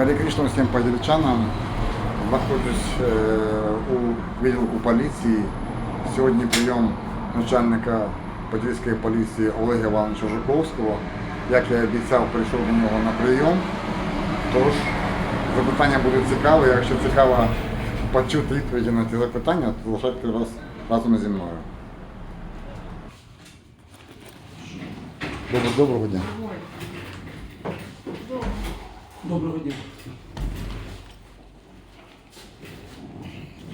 Харі Кришна всім подільчанам. Знаходжусь е, у відділку поліції. Сьогодні прийом начальника Подільської поліції Олега Івановича Жуковського. Як я обіцяв, прийшов до нього на прийом. Тож запитання буде цікаве. Якщо цікаво почути відповіді на ці запитання, то залишайте вас разом зі мною. Доброго, доброго дня. Доброго дня.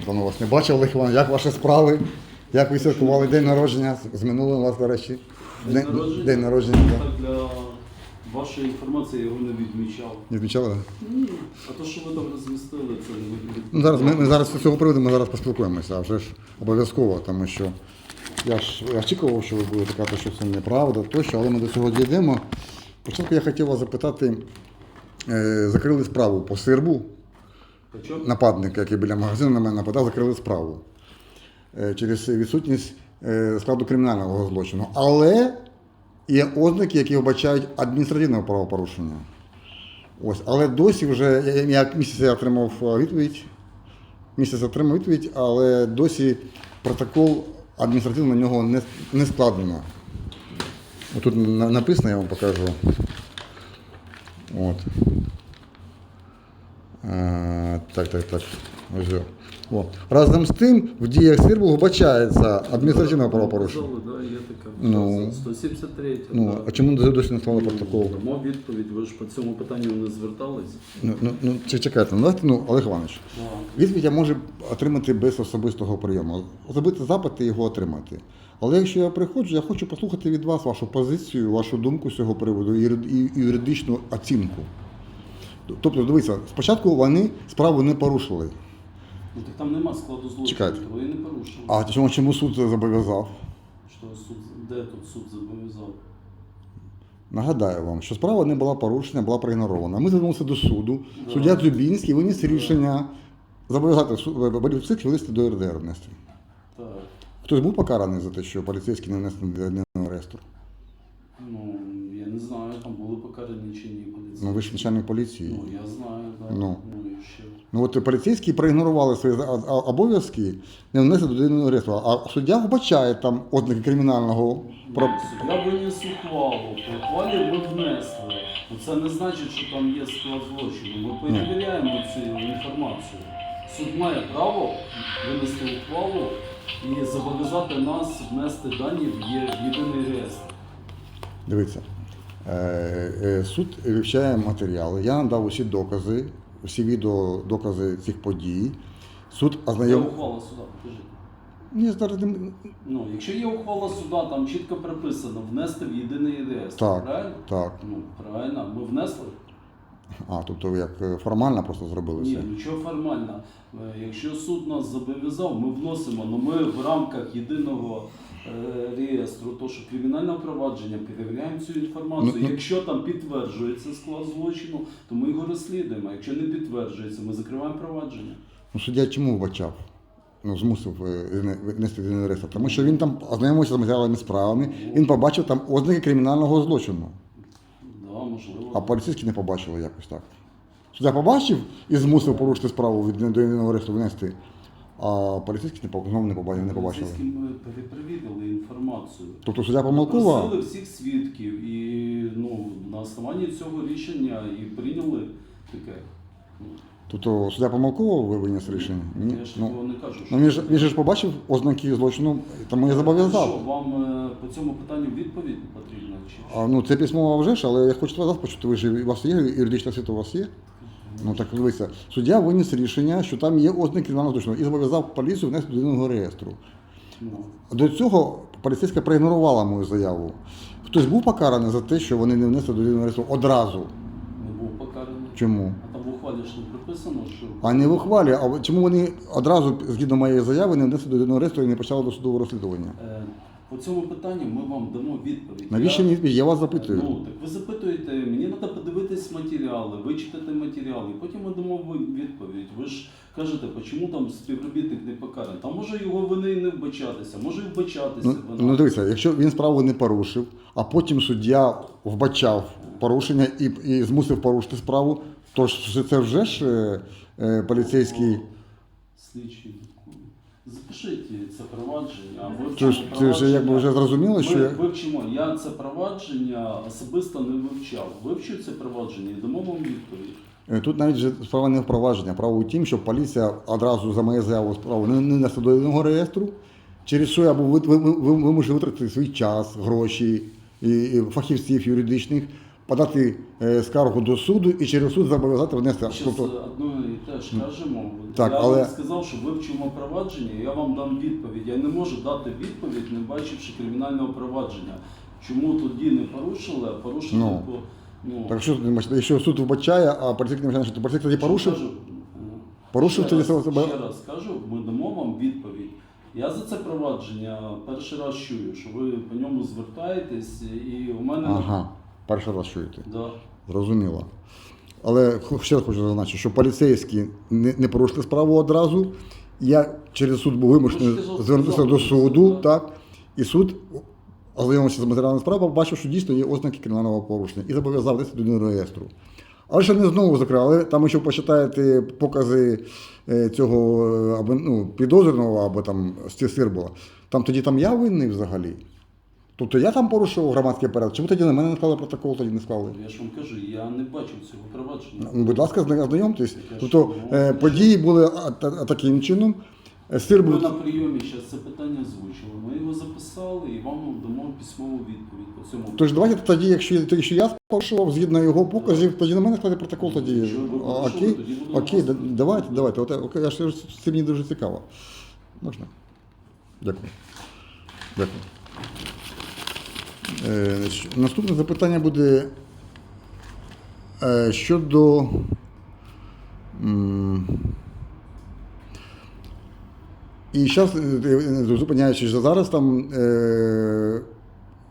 Давно вас не бачив, Олег Іванович. Як ваші справи? Як ви святкували день народження? З минулим вас, до речі. День народження? День народження. так. Так, для вашої інформації я його не відмічав. Не відмічали? Ні. А то, що ви там розмістили, це не виглядає. Ну, зараз ми, ми зараз з цього приводу ми зараз поспілкуємося, а вже ж обов'язково, тому що я ж я очікував, що ви будете казати, що це неправда, тощо, але ми до цього дійдемо. Спочатку я хотів вас запитати, закрили справу по сирбу, нападник, який біля магазину на мене нападав, закрили справу е, через відсутність е, складу кримінального злочину. Але є ознаки, які вбачають адміністративне правопорушення. Ось, але досі вже я, місяць я отримав е, відповідь. Місяць отримав відповідь, але досі протокол адміністративно на нього не, не складено. Тут написано, я вам покажу. От. А, так, так, так. Ось. О. Разом з тим, в діях Сирбу вбачається адміністративне правопорушення. Да, є така. Ну. 173. Ну, да. а чому досі не склали протокол? Дамо відповідь, ви ж по цьому питанню не звертались. Ну, ну, ну чи- чекайте, ну, давайте, ну, Олег Іванович, відповідь я можу отримати без особистого прийому. Зробити запит і його отримати. Але якщо я приходжу, я хочу послухати від вас вашу позицію, вашу думку з цього приводу і юри- і юридичну оцінку. Тобто, дивіться, спочатку вони справу не порушили. Ну так там нема складу злочину, Чекайте. то ви не порушили. А чому, чому суд це зобов'язав? Що суд, де тут суд зобов'язав? Нагадаю вам, що справа не була порушена, була проігнорована. Ми звернулися до суду. Суддя Дзюбінський виніс рішення зобов'язати су- поліцейських вивести до РДР внести. Так. Хтось був покараний за те, що поліцейські не внесли до єдиного реєстру? Ну, я не знаю, там були покарані чи ні поліції. Ну ви ж начальник поліції. Ну, я знаю, так. Ну. Ну от поліцейські проігнорували свої обов'язки, не внесли до єдиного реєстру. А суддя вбачає там ознаки кримінального про. Суддя виніс ухвалу. По ухвалі ми внесли. Ну, це не значить, що там є склад злочину. Ми перевіряємо цю інформацію. Суд має право винести ухвалу і зобов'язати нас внести дані в єдиний реєстр. Дивіться, е, е, суд вивчає матеріали. Я надав усі докази, усі відео докази цих подій. Суд Є ознайом. ухвала суда, покажіть. Ні, зараз не- Ну, якщо є ухвала суда, там чітко прописано внести в єдиний реєстр. Так. Правильно? Так. Ну, правильно. Ми внесли? А, тобто ви як е, формально просто зробили Ні, все. нічого формально. Е, Якщо суд нас зобов'язав, ми вносимо, але ми в рамках єдиного реєстру, то що кримінальне провадження, перевіряємо цю інформацію. Ну, ну. Якщо там підтверджується склад злочину, то ми його розслідуємо. Якщо не підтверджується, ми закриваємо провадження. Ну, суддя чому вбачав? Ну, змусив е, єдиний реєстр. Тому що він там ознайомився з матеріалами справами, він побачив там ознаки кримінального злочину. Да, можливо. А поліцейські не побачили якось так. Суддя побачив і змусив порушити справу від до єдиного реєстру внести. А поліцейські не, по- знову не побачили. Не побачили. Поліцейські ми перепровірили інформацію. Тобто суддя помилкова. Просили всіх свідків і ну, на основанні цього рішення і прийняли таке. Ну, Тобто суддя помилково ви- виніс рішення? Ні? Я ж Ну, такого не кажу. ну він, ж, він же ж побачив ознаки злочину, тому я Що, зобов'язав. вам е, по цьому питанню відповідь потрібна? Чи? А, ну, це письмово вже ж, але я хочу вас почути, ви ж у вас є юридична освіта у вас є? Ну так дивіться, суддя виніс рішення, що там є ознаки кримінального злочину і зобов'язав поліцію внести до єдиного реєстру. Ну, До цього поліцейська проігнорувала мою заяву. Хтось був покараний за те, що вони не внесли до єдиного реєстру одразу. не був покараний. Чому? А там в ухвалі ж не прописано, що А не в ухвалі, а чому вони одразу, згідно моєї заяви, не внесли до єдиного реєстру і не почали досудове розслідування? е, по цьому питанню ми вам дамо відповідь. Навіщо мені? Я вас запитую. Ну, так ви запитуєте, мені треба подивитись матеріали, вичитати матеріали, потім ми дамо відповідь. Ви ж кажете, чому там співробітник не покараний? Там може його вини не вбачатися, може і вбачатися Ну, вина. ну дивіться, якщо він справу не порушив, а потім суддя вбачав порушення і, і змусив порушити справу, Тож це- це вже ж е, е, поліцейський. Слідчий. Запишіть це провадження. а ви в Це ж, цьому якби вже зрозуміло, що Ми я- вивчимо. Я це провадження особисто не вивчав. Вивчу це провадження і дамо вам відповідь. Е, Тут навіть же справа не в провадження, право у тім, що поліція одразу за моєю заявою справу не, не несе до єдиного реєстру, через що я був ви- ви- ви- вимушений витратити свій час, гроші і, і фахівців юридичних, подати е, скаргу до суду і через суд зобов'язати внести. Зараз Тобто, одно і те ж кажемо. Так, я але- вам сказав, що вивчимо провадження, я вам дам відповідь. Я не можу дати відповідь, не бачивши кримінального провадження. Чому тоді не порушили, а порушили Ну. по ну, так що, ти якщо суд вбачає, а поліцейський не вважає, що поліцейський тоді порушив, Кажу, Порушив ще тоді раз, себе- ще раз кажу, ми дамо вам відповідь. Я за це провадження перший раз чую, що ви по ньому звертаєтесь, і у мене ага, перший раз чуєте. да. Зрозуміло. Але ще раз хочу зазначити, що поліцейські не, не порушили справу одразу. Я через суд був вимушений Ну, звернутися до суду, суд, так, і суд, ознайомився з матеріалами справи, побачив, що дійсно є ознаки кримінального порушення і зобов'язав внести до реєстру. Але ще не знову закрив, але там, якщо почитаєте покази е, цього е, або, ну, підозрюваного або там Сирбула, там тоді там я винний взагалі. Тобто я там порушував громадський порядок. Чому тоді на мене не склали протокол, тоді не склали? Я ж вам кажу, я не бачив цього провадження. Ну, Будь ласка, зна- ознайомтесь. Таке Тобто ж, е, події були а- та- таким чином. Е, Сир був на прийомі зараз це питання озвучили. Ми його записали і вам дамо письмову відповідь по цьому. Тож давайте тоді, якщо, якщо я порушував згідно його показів, тоді на мене складе протокол тоді. Якщо ви А, порушили, Окей, тоді будемо окей, давайте, давайте. От, окей, я ж це мені дуже цікаво. Можна? Дякую. Дякую. Е, наступне запитання буде е, щодо. І зараз, зупиняючись зараз, там е,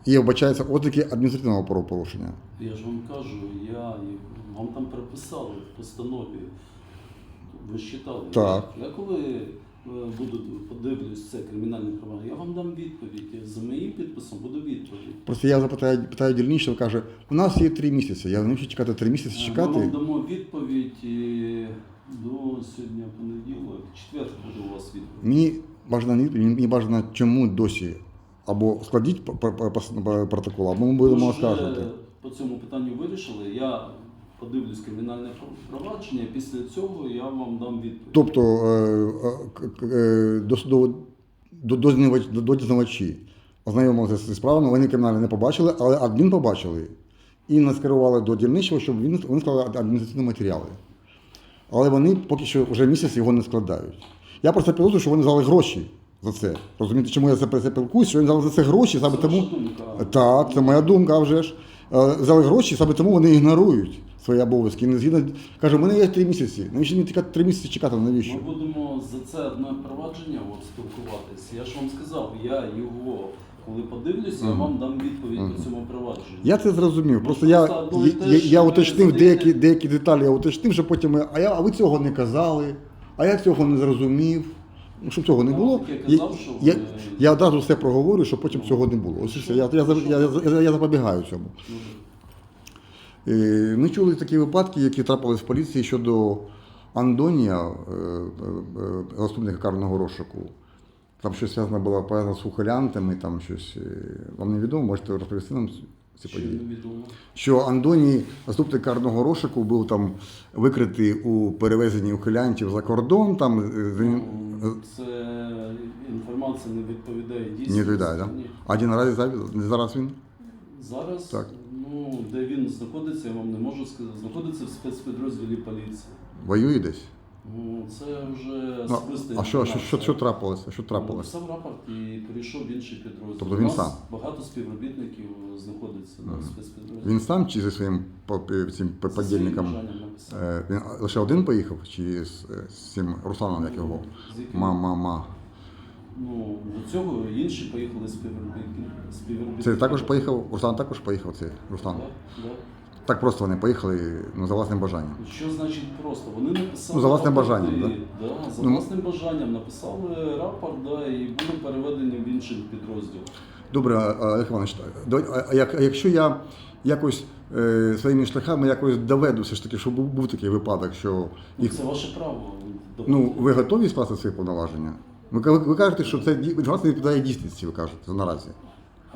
є, вбачається ознаки адміністративного правопорушення. Я ж вам кажу, я вам там прописали в постанові. Ви ж читали. Так. Я коли е, буду подивлюсь це кримінальне провадження, я вам дам відповідь. За моїм підписом буде відповідь. Просто я запитаю, питаю дільничого, каже, у нас є три місяці. Я не хочу чекати три місяці, Ми вам дамо відповідь до сьогодні понеділок, четвер буде у вас відповідь. Мені бажано відповідь, мені бажано, чому досі. Або складіть протокол, або ми будемо оскаржувати. по цьому питанню вирішили. Я подивлюсь кримінальне провадження, після цього я вам дам відповідь. Тобто е, е, е, до судово- до дознавач- до- до дізнавачі ознайомилися зі справами, вони кримінально не побачили, але адмін побачили. І нас керували до дільничого, щоб він вони склали адміністративні матеріали. Але вони поки що вже місяць його не складають. Я просто підозрюю, що вони взяли гроші за це. Розумієте, чому я за це спілкуюсь? Що вони взяли за це гроші, саме тому. Так, це моя думка вже ж. Взяли гроші, саме тому вони ігнорують свої обов'язки. І Не згідно каже, у мене є три місяці. Навіщо мені тільки три місяці чекати? Навіщо? Ми будемо за це одне провадження от, спілкуватись. Я ж вам сказав, я його, коли подивлюся, я вам дам відповідь по цьому провадженню. Я це зрозумів. Просто Ну, я, я, я уточнив деякі, деякі деталі, я уточнив, що потім, ми, а, я, а ви цього не казали, а я цього не зрозумів. Ну, щоб цього не було. Я, я, я одразу все проговорю, щоб потім цього не було. Ось і все. Я, я, я, я, я, я запобігаю цьому. Е, Ми чули такі випадки, які трапились в поліції щодо Андонія, е, е, заступника карного розшуку. Там щось зв'язано було пов'язано з ухилянтами, там щось. Вам не відомо, можете розповісти нам ці Що події? невідомо. Що Андоній, заступник карного розшуку, був там викритий у перевезенні ухилянтів за кордон. Там, Ну, Це інформація не відповідає дійсності. не відповідає, так? Ні. А один зараз він? Зараз, Так. Ну, де він знаходиться, я вам не можу сказати. Знаходиться в спецпідрозділі поліції. Воює десь? Ну, це вже Ну, а що, що, що, що трапилося? Що трапилося? Написав рапорт і перейшов в інший підрозділ. Тобто У він нас сам? Багато співробітників знаходиться на спецпідрозділі. Він сам чи зі своїм по- пі- цим За своїм подільником? бажанням написав. Е, Він лише один поїхав, чи з, е, з цим Русланом, як його? З яким? Ма-ма-ма. Ну, до цього інші поїхали співробітники. співробітники. Це також поїхав, Руслан також поїхав, цей Руслан. Так, так. Так просто вони поїхали ну, за власним бажанням. Що значить просто? Вони написали Ну, за власним рапорти, бажанням, да? за Ну, власним бажанням написали рапорт, да, і були переведені в інший підрозділ. Добре, Олег Іванович, а як- а якщо я якось е, своїми шляхами якось доведу все ж таки, що був, був такий випадок, що Ну, їх, Це ваше право. ну, ви готові скласти свої повноваження? Ви, ви, ви кажете, що це інформація не відповідає дійсності, ви кажете, наразі.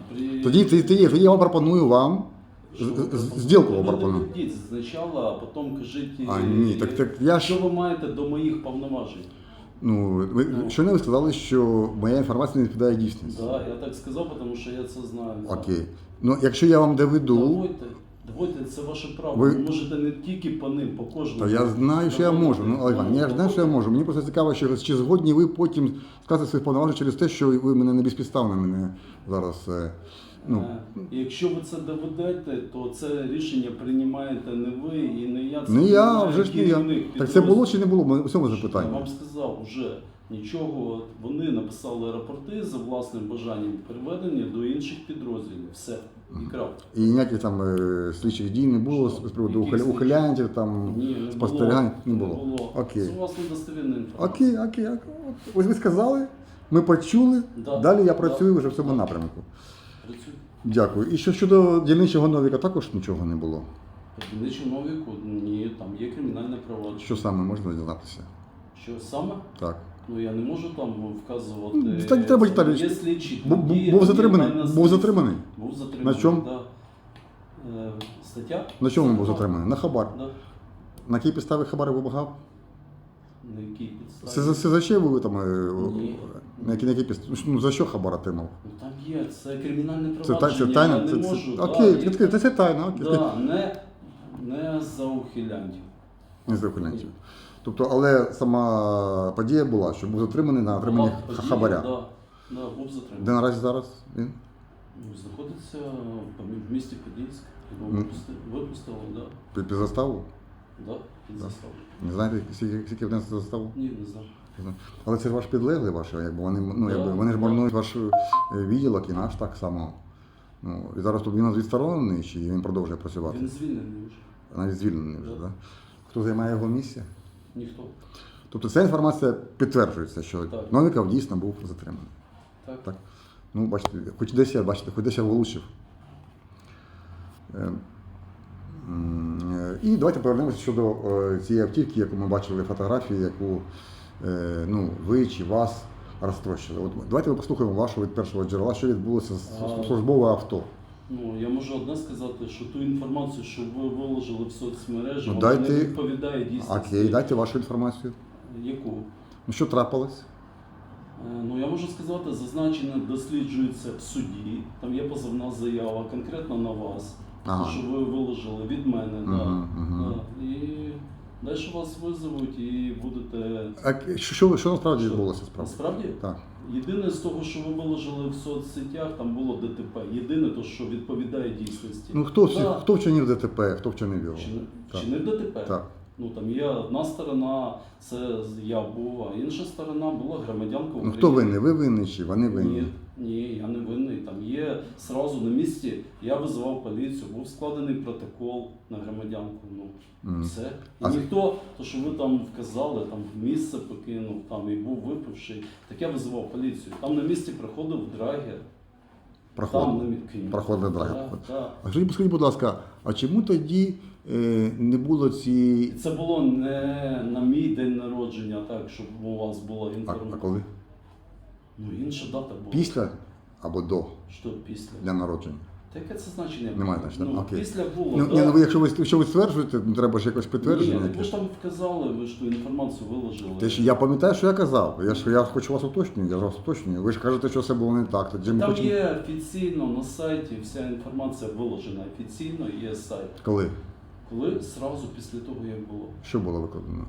При- Тоді, тоді, тоді, тоді я вам пропоную вам зділку вам пропоную. доведіть спочатку, а потім кажіть, А, ні, так- так я ж- що ви маєте до моїх повноважень. Ну, ви Ну. щойно ви сказали, що моя інформація не відповідає дійсності. Да, я так сказав, тому що я це знаю. Окей. Ну, якщо я вам доведу, Давайте, давайте, це ваше право. Ви- Ви, можете не тільки по ним, по кожному. то я знаю, що я Давайте. можу. Ну, Іванович, я ж знаю, що я можу. Мені просто цікаво, що, чи згодні ви потім сказати свої повноваження через те, що ви мене не безпідставно мене зараз. е, Ну, Е, Якщо ви це доведете, то це рішення приймаєте не ви і не я. Це не я, приймає вже ж не я. керівник Так це було чи не було? У цьому Я запитання. вам сказав вже нічого. Вони написали рапорти за власним бажанням переведені до інших підрозділів. Все і. І ніяких там е, слідчих дій не було з з приводу Яких ухиля- слідчих? ухилянтів, там Ні, не спостерігань було. не було. Окей. Це власне достовірна інформація. Окей, окей, окей. От Ось ви сказали, ми почули, Да, далі я да. працюю вже в цьому напрямку. Працює. Дякую. І що щодо дільничого новіка також нічого не було. Дільничу новіку, ні, там є кримінальне провадження. Що саме можна дізнатися? Що саме? Так. Ну я не можу там вказувати. Ну, та- треба читати. Є слідчі. Бу- бу- дії, був затриманий? тайна Був затриманий? Був затриманий. На чому? Да. Е, стаття? На чому він був затриманий? На хабар. Да. На якій підставі хабар вимагав? На якій підставі? Це за це за що ви там? е, Ні. На якій, на якій підставі? Ну, за що хабар отримав? Ну там є, це кримінальне Це, провадження. та, це тайна? Я Це, не це, можу. да, окей, і- відкрити, це тайна. Окей. Да, не, не за ухилянтів. Не за ухилянтів. Тобто, але сама подія була, що був затриманий на отриманні хабаря. Да, да, був затриманий. Де наразі зараз він? Ну, знаходиться в- місті Подільськ. Його Ну. випусти- випустили, да. Під, під заставу? Да, під заставу. Не знаєте, скільки, скільки внесли за заставу? Ні, не знаю. Але це ж ваш підлеглий ваш, якби вони, ну, Да, якби, вони ж да. марнують ваш е, відділок і наш так само. Ну, і зараз тут він відсторонений, чи він продовжує працювати? Він звільнений вже. Навіть звільнений вже, Да. так? Хто займає його місце? Ніхто. Тобто ця інформація підтверджується, що Так. Новіков дійсно був затриманий. Так. Так. Ну, бачите, хоч десь я, бачите, хоч десь я влучив. Е, м, е, І давайте повернемося щодо е, цієї автівки, яку ми бачили фотографії, яку е, ну, ви чи вас розтрощили. От давайте ми послухаємо вашого від першого джерела, що відбулося з А. службовим авто. Ну, я можу одне сказати, що ту інформацію, що ви виложили в соцмережі, Ну, вона дайте- не відповідає дійсності. Окей, дайте вашу інформацію. Яку? Ну, що трапилось? Е, Ну, я можу сказати, зазначено досліджується в суді. Там є позовна заява конкретно на вас. Ага. Що ви виложили від мене. да. Мгм, мгм. Да. І далі вас визовуть і будете. А що, що, що насправді Що? відбулося справді? Насправді? Так. Єдине з того, що ви виложили в соцсетях, там було ДТП. Єдине то, що відповідає дійсності. Ну хто, всі- Да. хто вчинив ДТП, хто вчинив його? Вчинив, Так. вчинив ДТП. Так. Ну там є одна сторона, це я був, а інша сторона була громадянка України. Ну хто винний? Ви винні чи вони винні? Ні, ні, я не винний. Там є сразу на місці. Я визивав поліцію, був складений протокол на громадянку. Ну Мгм. все. І А ніхто, то що ви там вказали, там місце покинув, там і був випивший. Так я визивав поліцію. Там на місці приходив драгер. Проходили. Проходили так. А скажіть, скажіть, будь ласка, а чому тоді е, не було ці. це було не на мій день народження, так, щоб у вас була А, а інформація. коли? Ну, інша дата була. Після або до Що після? дня народження? Та яке це значення? Немає було? значення, Ну, окей. Після було. Ну, да. ні, ну ви якщо ви якщо ви стверджуєте, ну треба ж якось Ні, підтвердження. так ви якесь. ж там вказали, ви ж ту інформацію виложили. Те, що я пам'ятаю, що я казав. Я ж я хочу вас уточнюю, я ж вас уточнюю. Ви ж кажете, що все було не так. Тоді ми Там хочемо. є офіційно на сайті, вся інформація виложена офіційно, є сайт. Коли? Коли зразу після того, як було. Що було викладено?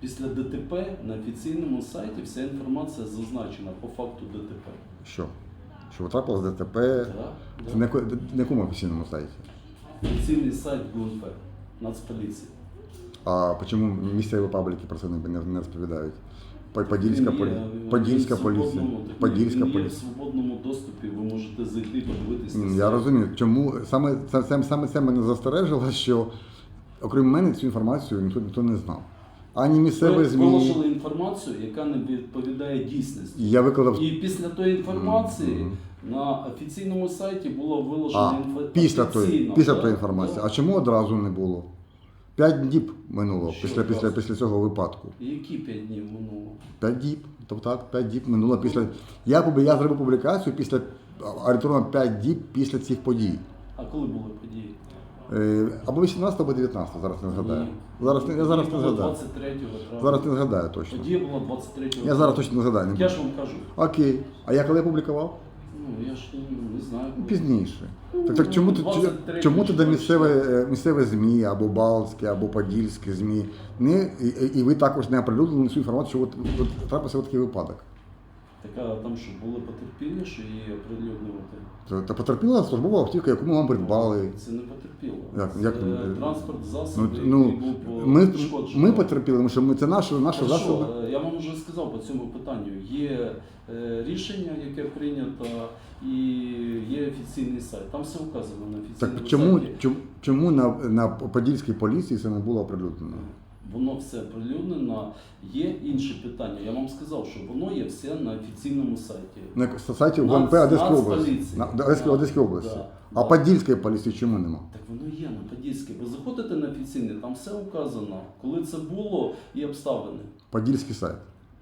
Після ДТП на офіційному сайті вся інформація зазначена по факту ДТП. Що? Що потрапило з ДТП? Да, Це да. на, яко- на якому офіційному сайті? Офіційний сайт ГУНП, Нацполіції. А чому місцеві пабліки про це не, не, не розповідають? По- Подільська, Він полі... є, Подільська в поліція. свободному- так, Подільська він є в поліція. свободному доступі, ви можете зайти, подивитися. М, Я розумію, чому саме це, це, саме це мене застережило, що окрім мене цю інформацію ніхто, ніхто не знав. Ані місцеві Ви ЗМІ. інформацію, яка не відповідає дійсності. Я викладав І після тої інформації на офіційному сайті було виложено а, інфо... після тої, офіційно, після да, тої інформації. А чому одразу не було? П'ять діб минуло Що після, після, одразу? після цього випадку. Які п'ять днів минуло? П'ять діб. Тобто так, п'ять діб минуло після. Я, пуб- я зробив публікацію після орієнтовно 5 діб після цих подій. А коли були події? Е, Або 18, або 19, зараз не згадаю. Зараз не- я зараз не згадаю. 23 травня. Зараз не згадаю точно. Подія була 23 Я зараз точно не згадаю. не я буду. ж вам кажу. Окей. А я коли публікував? Ну, я ж ну, не знаю. коли. Пізніше. Так, так чому, ти, 23 чому тоді числа. місцеве, е, місцеве ЗМІ або Балтське, або Подільське ЗМІ, не, і, і ви також не оприлюднили цю інформацію, що от, от трапився такий випадок? Така там, що були потерпілі, що її оприлюднювати. Та, та потерпіла службова автівка, яку ми вам придбали. Це не потерпіло. Як- це як- транспорт Ну, засоб, який ну, був ми, пошкоджений. ми потерпіли, тому що ми, це наші, наші Хорошо, засоби. е, я вам вже сказав по цьому питанню. Є е, рішення, яке прийнято, і є офіційний сайт. Там все вказано на офіційному Так чому, сайті. чому, чому на, на Подільській поліції це не було оприлюднено? Воно все прилюднено. Є інші питання. Я вам сказав, що воно є все на офіційному сайті. На сайті ГУНП Одеської області. На Одеської, Да. Одеської області. Да. А Да. Подільської поліції чому нема? Так воно є на Подільській. Ви заходите на офіційний, там все вказано, коли це було і обставини. Подільський сайт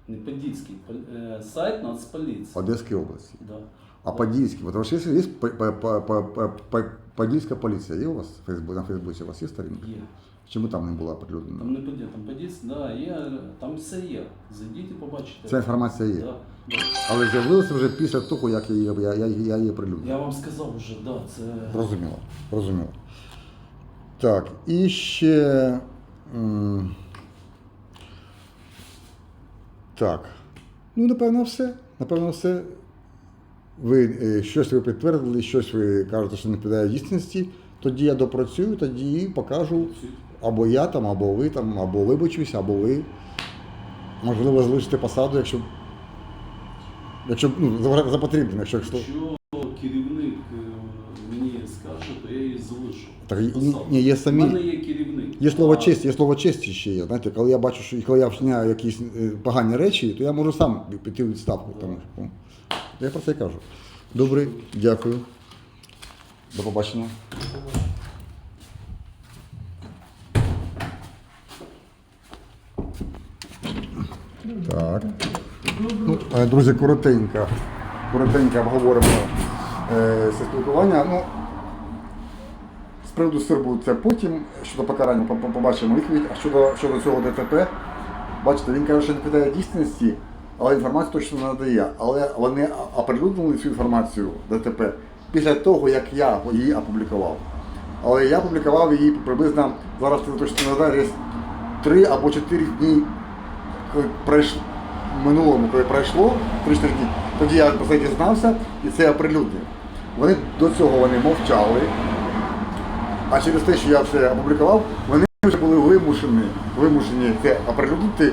Не Подільський, е, сайт Нацполіції. Одеської області. Да. А Подільський, вот вообще есть, есть по- по- по- по- по- по- Подільська поліція, є у вас на Фейсбуці у вас є сторінка? Є. Чому там не була Там не Поділь, там Подільський, да, є, там все є. Зайдіть і побачите. Ця інформація є. Да, да. Але з'явилося вже після того, як я її, я, я, я її оприлюднив. Я вам сказав вже, да, це Зрозуміло, зрозуміло. Так, і ще. м, Так. Ну, напевно, все. Напевно, все. Ви е, щось ви підтвердили, щось ви кажете, що не піддає дійсності. Тоді я допрацюю, тоді покажу. Або я там, або ви там, або вибачусь, або ви. Можливо, залишите посаду, якщо. Якщо ну, за, за потрібно, якщо. якщо керівник е, мені скаже, то я її залишу. Так, ні- ні, є самі- У мене є керівник. Є слово А, честь, є слово честі ще є. Знаєте, коли я бачу, що коли я вчиняю якісь е, погані речі, то я можу сам піти у відставку. Тому, ну, я про це кажу. Добре, дякую. До побачення. Так. Ну, е, друзі, коротенько. Коротенько обговоримо е, спілкування. Ну, з приводу Сирбу це потім, щодо покарання по- по- побачимо відповідь, а щодо, щодо цього ДТП, бачите, він каже, що не питає дійсності, але інформацію точно не надає. Але вони оприлюднили цю інформацію ДТП після того, як я її опублікував. Але я опублікував її приблизно, зараз це точно не знаю, десь 3 або 4 дні коли минулому, коли пройшло 3-4 дні, тоді я про це дізнався і це оприлюднив. Вони до цього вони мовчали. А через те, що я це опублікував, вони вже були вимушені, вимушені це оприлюднити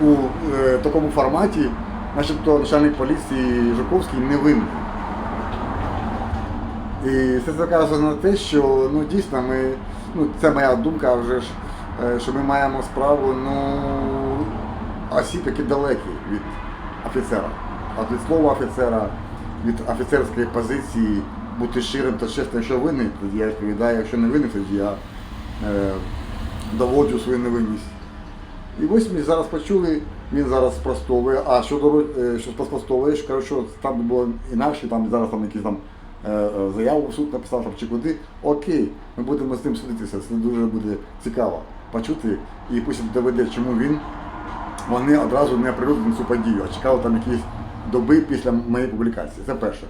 у е, такому форматі, начебто начальник поліції Жуковський не винен. І це показує на те, що ну, дійсно ми, ну, це моя думка вже ж, е, що ми маємо справу ну, осіб, які далекі від офіцера. От від слова офіцера, від офіцерської позиції бути щирим та чесним, якщо винний, тоді я відповідаю, якщо не винний, тоді я е, доводжу свою невинність. І ось ми зараз почули, він зараз спростовує. А е, що спростовує, що кажу, що там було інакше, там зараз там якісь там е, е, заяву в суд написав там, чи куди. Окей, ми будемо з ним судитися. Це дуже буде цікаво почути. І пусть доведе, чому він вони одразу не оприлюднили цю подію, а чекали там якісь доби після моєї публікації. Це перше.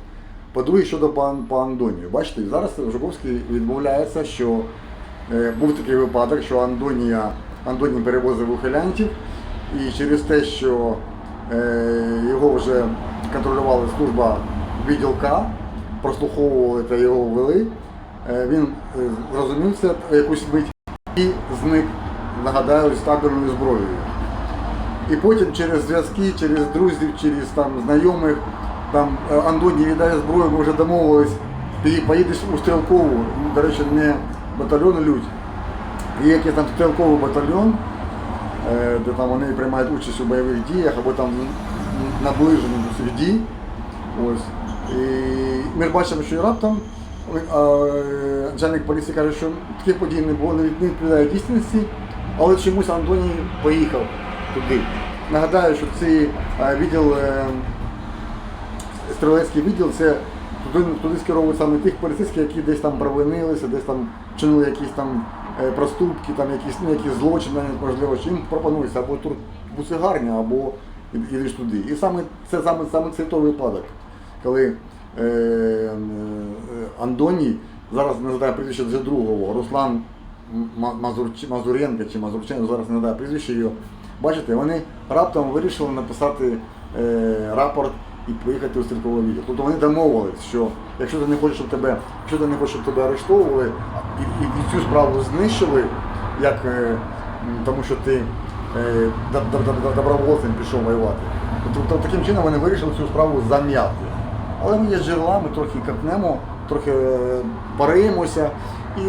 По-друге, щодо пан, Андонію. Бачите, зараз Жуковський відмовляється, що е, був такий випадок, що Андонія, Андоній перевозив ухилянтів, і через те, що е, його вже контролювала служба відділка, прослуховували та його ввели, е, він е, зрозумів це якусь мить і зник, нагадаю, з табірною зброєю. І потім через зв'язки, через друзів, через там знайомих, там е, Андоні віддає зброю, ми вже домовились, ти поїдеш у стрілкову, ну, до речі, не батальйон Людь. Є якийсь там стрілковий батальйон, е, де там вони приймають участь у бойових діях або там наближені до цих дій. Ось. І ми бачимо, що раптом е, начальник поліції каже, що таких подій не було, не відповідає дійсності, але чомусь Антоній поїхав туди. Нагадаю, що цей відділ, е, стрілецький відділ, це туди, туди скеровують саме тих поліцейських, які десь там провинилися, десь там чинили якісь там е, проступки, там якісь, ну, якісь злочини, можливо, що їм пропонується або тут буцегарня, або ідеш туди. І саме це саме, саме це той випадок, коли е, е, Андоній, зараз не знаю прізвище вже другого, Руслан Ма- Мазурч- Мазуренко чи Мазурченко, зараз не знаю прізвище його. Бачите, вони раптом вирішили написати е, рапорт і поїхати у стрілкове відділ. Тобто вони домовились, що якщо ти не хочеш, щоб тебе, якщо ти не хочеш, щоб тебе арештовували і, і, і цю справу знищили, як, е, тому що ти е, доб- доб- доб- добровольцем пішов воювати. Тобто таким чином вони вирішили цю справу зам'яти. Але ми є джерела, ми трохи копнемо, трохи е, пориємося і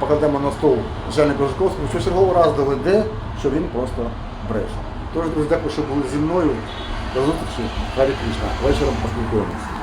покладемо на стол начальника Жуковського, що черговий раз доведе, що він просто бреше. Тож, друзі, дякую, що були зі мною. До зустрічі. Харі Кришна. Вечором поспілкуємося.